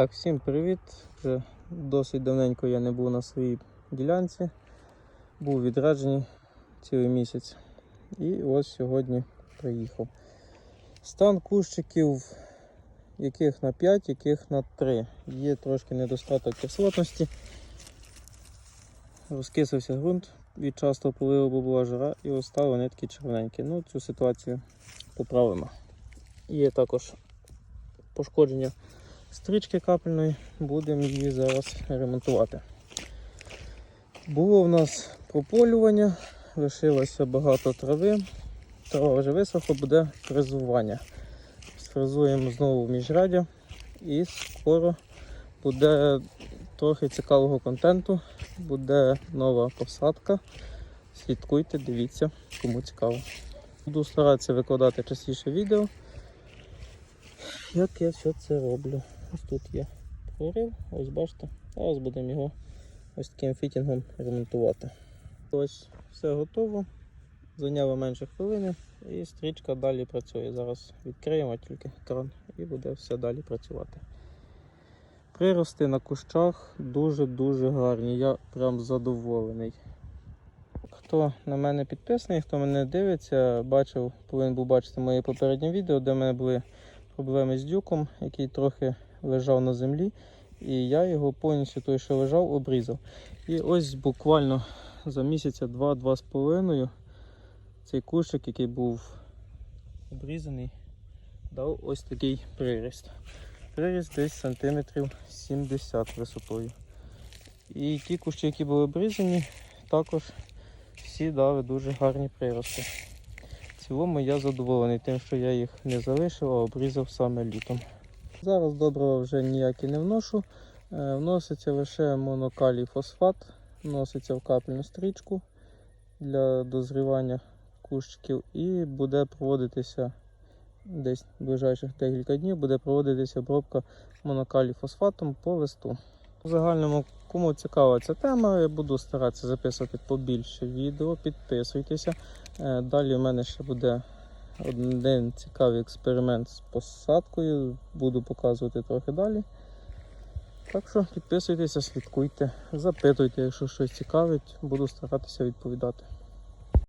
Так, всім привіт. Вже досить давненько я не був на своїй ділянці. Був відряджений цілий місяць. І ось сьогодні приїхав. Стан кущиків, яких на 5, яких на 3. Є трошки недостаток кислотності. Розкисався ґрунт від частого поливу, бо була жара, і ось вони такі червоненькі. Ну, цю ситуацію поправимо. Є також пошкодження стрічки капельної, будемо її зараз ремонтувати. Було в нас прополювання, лишилося багато трави, трава вже висохла, буде фрезування. Сфрезуємо знову в міжрядя і скоро буде трохи цікавого контенту, буде нова посадка. Слідкуйте, дивіться, кому цікаво. Буду старатися викладати частіше відео як я все це роблю. Ось тут є прорив, ось бачите. Зараз будемо його ось таким фітінгом ремонтувати. Ось все готово. Зайняло менше хвилини і стрічка далі працює. Зараз відкриємо тільки кран і буде все далі працювати. Прирости на кущах дуже-дуже гарні. Я прям задоволений. Хто на мене підписаний, хто мене дивиться, бачив, повинен був бачити моє попереднє відео, де в мене були проблеми з дюком, який трохи лежав на землі. І я його повністю той, що лежав, обрізав. І ось буквально за місяця два-два з половиною цей кущик, який був обрізаний, дав ось такий приріст. Приріст десь сантиметрів 70 висотою. І ті кущі, які були обрізані, також всі дали дуже гарні прирости. Цілому я задоволений тим, що я їх не залишив, а обрізав саме літом. Зараз доброго вже ніякі не вношу. Е, Вноситься лише монокалій фосфат, вноситься в капельну стрічку для дозрівання кущиків і буде проводитися десь ближайших декілька днів буде проводитися обробка монокалій фосфатом по листу. В загальному, кому цікава ця тема, я буду старатися записувати побільше відео, підписуйтеся. Е, Далі в мене ще буде один цікавий експеримент з посадкою, буду показувати трохи далі. Так що підписуйтеся, слідкуйте, запитуйте, якщо щось цікавить, буду старатися відповідати.